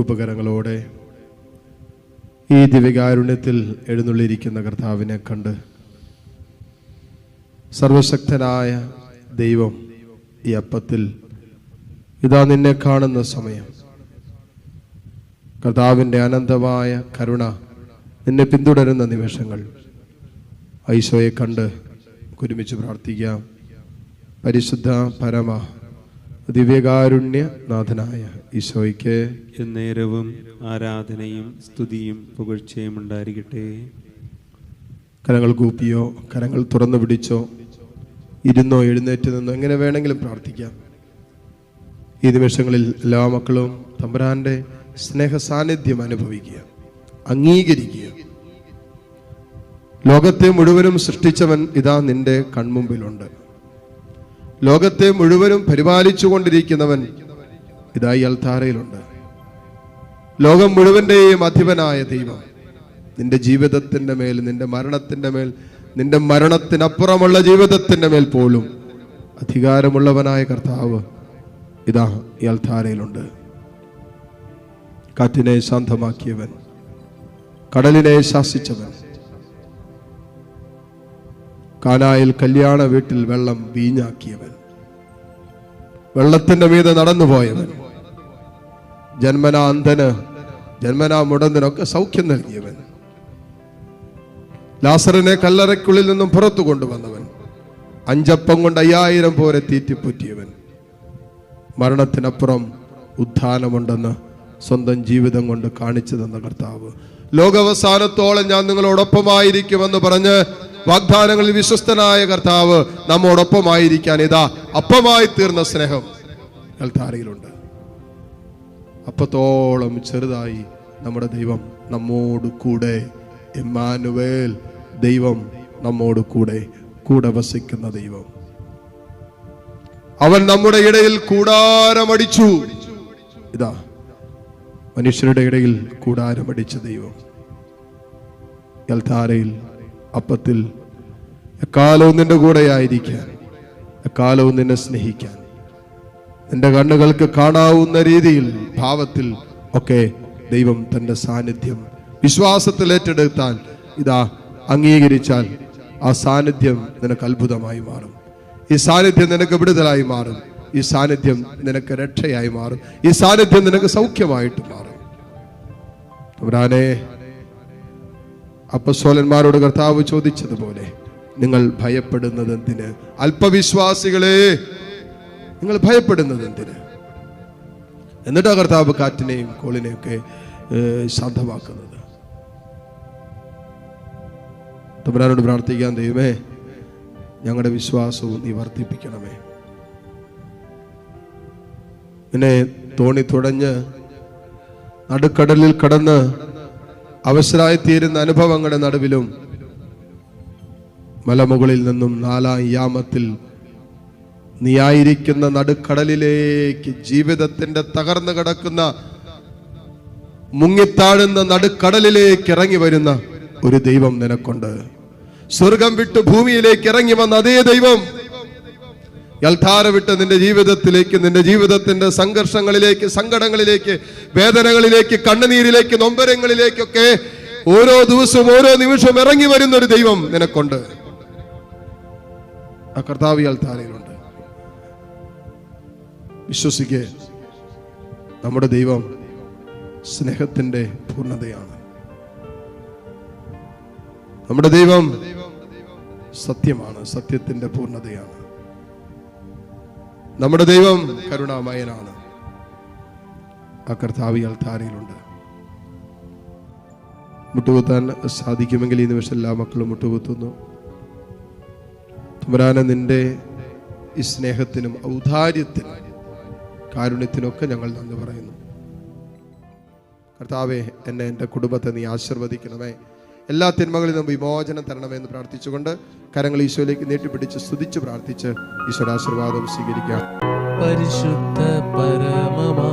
കൂപ്പകരങ്ങളോടെ ഈ ദിവ്യകാരുണ്യത്തിൽ എഴുന്നള്ളിയിരിക്കുന്ന കർത്താവിനെ കണ്ട് സർവശക്തനായ ദൈവം ഈ അപ്പത്തിൽ ഇതാ നിന്നെ കാണുന്ന സമയം. കർത്താവിന്റെ അനന്തമായ കരുണ നിന്നെ പിന്തുടരുന്ന നിമിഷങ്ങൾ. ഐശോയെ കണ്ട് ഒരുമിച്ച് പ്രാർത്ഥിക്കാം. പരിശുദ്ധ പരമ ദിവ്യകാരുണ്യ നാഥനായ ഈശോയ്ക്ക് എന്നേരവും ആരാധനയും സ്തുതിയും പുകഴ്ചയും ഉണ്ടായിരിക്കട്ടെ. കരങ്ങൾ കൂപ്പിയോ കരങ്ങൾ തുറന്നു പിടിച്ചോ ഇരുന്നോ എഴുന്നേറ്റ് നിന്നോ എങ്ങനെ വേണമെങ്കിലും പ്രാർത്ഥിക്കാം. ഈ നിമിഷങ്ങളിൽ എല്ലാ മക്കളും തമ്പുരാന്റെ സ്നേഹ സാന്നിധ്യം അനുഭവിക്കുക അംഗീകരിക്കുക. ലോകത്തെ മുഴുവനും സൃഷ്ടിച്ചവൻ ഇതാ നിന്റെ കൺമുമ്പിലുണ്ട്. ലോകത്തെ മുഴുവനും പരിപാലിച്ചു കൊണ്ടിരിക്കുന്നവൻ ഇതായി അൽത്താരയിലുണ്ട്. ലോകം മുഴുവന്റെയും അധിപനായ ദൈവം. നിന്റെ ജീവിതത്തിന്റെ മേൽ നിന്റെ മരണത്തിന്റെ മേൽ നിന്റെ മരണത്തിനപ്പുറമുള്ള ജീവിതത്തിന്റെ മേൽ പോലും അധികാരമുള്ളവനായ കർത്താവ് ഇതാ ഈ അൽത്താരയിലുണ്ട്. കാറ്റിനെ ശാന്തമാക്കിയവൻ കടലിനെ ശാസിച്ചവൻ. കാനായിൽ കല്യാണ വീട്ടിൽ വെള്ളം വീഞ്ഞാക്കിയവൻ. വെള്ളത്തിന്റെ മീതെ നടന്നുപോയവൻ. ജന്മനാ അന്ധന് ജന്മനാ മുടന്തിനൊക്കെ സൗഖ്യം നൽകിയവൻ. ലാസറിനെ കല്ലറയ്ക്കുള്ളിൽ നിന്നും പുറത്തു കൊണ്ടുവന്നവൻ. അഞ്ചപ്പം കൊണ്ട് അയ്യായിരം പോരെ തീറ്റിപ്പുറ്റിയവൻ. മരണത്തിനപ്പുറം ഉത്ഥാനമുണ്ടെന്ന് സ്വന്തം ജീവിതം കൊണ്ട് കാണിച്ചു തന്ന കർത്താവ്. ലോകവസാനത്തോളം ഞാൻ നിങ്ങളോടൊപ്പമായിരിക്കുമെന്ന് പറഞ്ഞ് വാഗ്ദാനങ്ങളിൽ വിശ്വസ്തനായ കർത്താവ് നമ്മോടൊപ്പമായിരിക്കാൻ ഇതാ അപ്പമായി തീർന്ന സ്നേഹം കൽത്താരയിലുണ്ട് അപ്പത്തോളം ചെറുതായി നമ്മുടെ ദൈവം നമ്മോട് കൂടെ. എമ്മാനുവേൽ ദൈവം നമ്മോട് കൂടെ. കൂടെ വസിക്കുന്ന ദൈവം. അവൻ നമ്മുടെ ഇടയിൽ കൂടാരമടിച്ചു. ഇതാ മനുഷ്യരുടെ ഇടയിൽ കൂടാരമടിച്ച ദൈവം. എൽത്താരയിൽ അപ്പത്തിൽ എക്കാലവും നിന്റെ കൂടെയായിരിക്കാൻ എക്കാലവും നിന്നെ സ്നേഹിക്കാൻ. നിന്റെ കണ്ണുകൾക്ക് കാണാവുന്ന രീതിയിൽ ഭാവത്തിൽ ഒക്കെ ദൈവം തന്റെ സാന്നിധ്യം വിശ്വാസത്തിൽ ഏറ്റെടുത്താൽ ഇതാ അംഗീകരിച്ചാൽ ആ സാന്നിധ്യം നിനക്ക് അത്ഭുതമായി മാറും. ഈ സാന്നിധ്യം നിനക്ക് വിടുതലായി മാറും. ഈ സാന്നിധ്യം നിനക്ക് രക്ഷയായി മാറും. ഈ സാന്നിധ്യം നിനക്ക് സൗഖ്യമായിട്ട് മാറും. തമ്പുരാനെ അപ്പസ്വലന്മാരോട് കർത്താവ് ചോദിച്ചതുപോലെ നിങ്ങൾ ഭയപ്പെടുന്നത് എന്തിന് അല്പവിശ്വാസികളെ നിങ്ങൾ ഭയപ്പെടുന്നത് എന്തിന് എന്നിട്ടാ കർത്താവ് കാറ്റിനെയും കോളിനെയും ഒക്കെ ശാന്തമാക്കുന്നത്. തമ്പുരാനോട് പ്രാർത്ഥിക്കാൻ ദൈവമേ ഞങ്ങളുടെ വിശ്വാസവും നീ വർദ്ധിപ്പിക്കണമേ. പിന്നെ തോണി തുടഞ്ഞ് നടുക്കടലിൽ കടന്ന് അവസരായിത്തീരുന്ന അനുഭവങ്ങളുടെ നടുവിലും മലമുകളിൽ നിന്നും നാലാം യാമത്തിൽ നീയായിരിക്കുന്ന നടുക്കടലിലേക്ക് ജീവിതത്തിന്റെ തകർന്നു കിടക്കുന്ന മുങ്ങിത്താഴുന്ന നടുക്കടലിലേക്ക് ഇറങ്ങി വരുന്ന ഒരു ദൈവം നിനക്കുണ്ട്. സ്വർഗം വിട്ട് ഭൂമിയിലേക്ക് ഇറങ്ങി വന്ന അതേ ദൈവം യൽധാര വിട്ട് നിന്റെ ജീവിതത്തിലേക്ക് നിന്റെ ജീവിതത്തിന്റെ സംഘർഷങ്ങളിലേക്ക് സങ്കടങ്ങളിലേക്ക് വേദനകളിലേക്ക് കണ്ണുനീരിലേക്ക് നൊമ്പരങ്ങളിലേക്കൊക്കെ ഓരോ ദിവസവും ഓരോ നിമിഷവും ഇറങ്ങി വരുന്ന ഒരു ദൈവം നിനക്കുണ്ട്. ആ കർത്താവ് യൽധാരയിലുണ്ട് വിശ്വസിക്കേ നമ്മുടെ ദൈവം സ്നേഹത്തിന്റെ പൂർണതയാണ്. നമ്മുടെ ദൈവം സത്യമാണ് സത്യത്തിന്റെ പൂർണതയാണ്. നമ്മുടെ ദൈവം കരുണാമയനാണ്. ആ കർത്താവ് അൽത്താരയിലുണ്ട് മുട്ടുകുത്താൻ സാധിക്കുമെങ്കിൽ ഈ നിമിഷം എല്ലാ മക്കളും മുട്ടുകുത്തുന്നു. തുമരാന നിന്റെ ഈ സ്നേഹത്തിനും ഔദാര്യത്തിനും കാരുണ്യത്തിനൊക്കെ ഞങ്ങൾ നന്ദി പറയുന്നു. കർത്താവെ എന്നെ എന്റെ കുടുംബത്തെ നീ ആശീർവദിക്കണമേ. എല്ലാ തിന്മകളിൽ നിന്നും വിമോചനം തരണമെന്ന് പ്രാർത്ഥിച്ചുകൊണ്ട് കരങ്ങൾ ഈശോയിലേക്ക് നീട്ടിപ്പിടിച്ച് സ്തുതിച്ച് പ്രാർത്ഥിച്ച് ഈശ്വരാശീർവാദം സ്വീകരിക്കാം. പരിശുദ്ധ പരമമാ